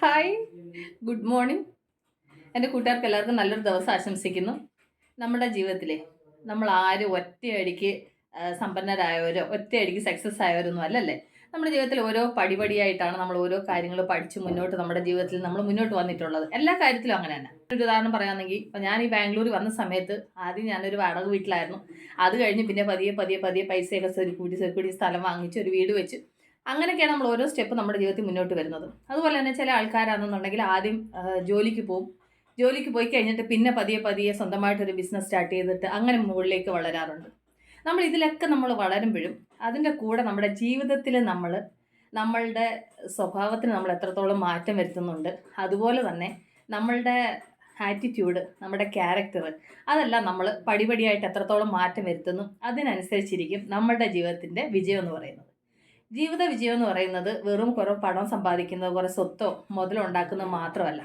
Hi. Good morning. എന്റെ കൂട്ടുകാർക്ക് എല്ലാവർക്കും നല്ലൊരു ദിവസം ആശംസിക്കുന്നു. നമ്മുടെ ജീവിതത്തിലെ നമ്മൾ ആരും ഒറ്റയടിക്ക് സമ്പന്നരായവരോ ഒറ്റയടിക്ക് സക്സസ് ആയവരൊന്നും അല്ലല്ലേ? നമ്മുടെ ജീവിതത്തിൽ ഓരോ പടിപടിയായിട്ടാണ് നമ്മൾ ഓരോ കാര്യങ്ങൾ പഠിച്ച് മുന്നോട്ട് നമ്മുടെ ജീവിതത്തിൽ നമ്മൾ മുന്നോട്ട് വന്നിട്ടുള്ളത്. എല്ലാ കാര്യത്തിലും അങ്ങനെ തന്നെ. ഒരു ഉദാഹരണം പറയുകയാണെങ്കിൽ ഇപ്പം ഞാൻ ഈ ബാംഗ്ലൂർ വന്ന സമയത്ത് ആദ്യം ഞാനൊരു വാടക വീട്ടിലായിരുന്നു. അത് കഴിഞ്ഞ് പിന്നെ പതിയെ പതിയെ പതിയെ പൈസയൊക്കെ സെക്യൂരിറ്റി സെക്യൂരിറ്റി സ്ഥലം വാങ്ങിച്ച് ഒരു വീട് വെച്ച് അങ്ങനെയൊക്കെയാണ് നമ്മൾ ഓരോ സ്റ്റെപ്പ് നമ്മുടെ ജീവിതത്തിൽ മുന്നോട്ട് വരുന്നത്. അതുപോലെ തന്നെ ചില ആൾക്കാരാണെന്നുണ്ടെങ്കിൽ ആദ്യം ജോലിക്ക് പോകും ജോലിക്ക് പോയി കഴിഞ്ഞിട്ട് പിന്നെ പതിയെ പതിയെ സ്വന്തമായിട്ടൊരു ബിസിനസ് സ്റ്റാർട്ട് ചെയ്തിട്ട് അങ്ങനെ മുകളിലേക്ക് വളരാറുണ്ട്. നമ്മൾ ഇതിലൊക്കെ നമ്മൾ വളരുമ്പോഴും അതിന്റെ കൂടെ നമ്മുടെ ജീവിതത്തിൽ നമ്മൾ നമ്മളുടെ സ്വഭാവത്തിന് നമ്മൾ എത്രത്തോളം മാറ്റം വരുത്തുന്നുണ്ട്. അതുപോലെ തന്നെ നമ്മളുടെ ആറ്റിറ്റ്യൂഡ് നമ്മുടെ ക്യാരക്ടർ അതെല്ലാം നമ്മൾ പടിപടിയായിട്ട് എത്രത്തോളം മാറ്റം വരുത്തുന്നു അതിനനുസരിച്ചിരിക്കും നമ്മളുടെ ജീവിതത്തിന്റെ വിജയം എന്ന് പറയുന്നത്. ജീവിത വിജയം എന്ന് പറയുന്നത് വെറും കുറേ പണം സമ്പാദിക്കുന്നതോ കുറേ സ്വത്തോ മുതലോ ഉണ്ടാക്കുന്നത് മാത്രമല്ല.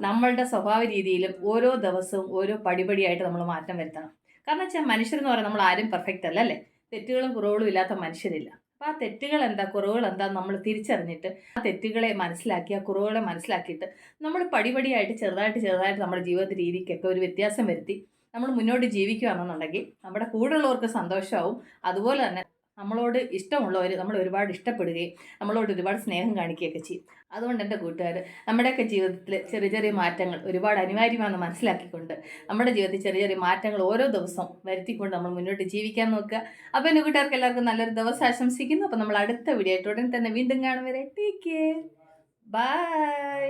നമ്മളുടെ സ്വഭാവ രീതിയിലും ഓരോ ദിവസവും ഓരോ പടിപടിയായിട്ട് നമ്മൾ മാറ്റം വരുത്തണം. കാരണം വെച്ചാൽ മനുഷ്യരെന്ന് പറയുന്നത് നമ്മൾ ആരും പെർഫെക്റ്റ് അല്ല അല്ലേ? തെറ്റുകളും കുറവുകളും ഇല്ലാത്ത മനുഷ്യരില്ല. അപ്പോൾ ആ തെറ്റുകൾ എന്താ കുറവുകൾ എന്താ നമ്മൾ തിരിച്ചറിഞ്ഞിട്ട് ആ തെറ്റുകളെ മനസ്സിലാക്കി ആ കുറവുകളെ മനസ്സിലാക്കിയിട്ട് നമ്മൾ പടിപടിയായിട്ട് ചെറുതായിട്ട് ചെറുതായിട്ട് നമ്മുടെ ജീവിത രീതിക്കൊക്കെ ഒരു വ്യത്യാസം വരുത്തി നമ്മൾ മുന്നോട്ട് ജീവിക്കുകയാണെന്നുണ്ടെങ്കിൽ നമ്മുടെ കൂടെയുള്ളവർക്ക് സന്തോഷമാവും. അതുപോലെ തന്നെ നമ്മളോട് ഇഷ്ടമുള്ളവർ നമ്മൾ ഒരുപാട് ഇഷ്ടപ്പെടുകയും നമ്മളോട് ഒരുപാട് സ്നേഹം കാണിക്കുകയൊക്കെ ചെയ്യും. അതുകൊണ്ട് എന്റെ കൂട്ടുകാർ നമ്മുടെയൊക്കെ ജീവിതത്തിൽ ചെറിയ ചെറിയ മാറ്റങ്ങൾ ഒരുപാട് അനിവാര്യമാണെന്ന് മനസ്സിലാക്കിക്കൊണ്ട് നമ്മുടെ ജീവിതത്തിൽ ചെറിയ ചെറിയ മാറ്റങ്ങൾ ഓരോ ദിവസവും വരുത്തിക്കൊണ്ട് നമ്മൾ മുന്നോട്ട് ജീവിക്കാൻ നോക്കുക. അപ്പോൾ എന്റെ കൂട്ടുകാർക്ക് എല്ലാവർക്കും നല്ലൊരു ദിവസം ആശംസിക്കുന്നു. അപ്പോൾ നമ്മൾ അടുത്ത വീഡിയോ ആയിട്ട് ഉടൻ തന്നെ വീണ്ടും കാണും വരെ. Take care bye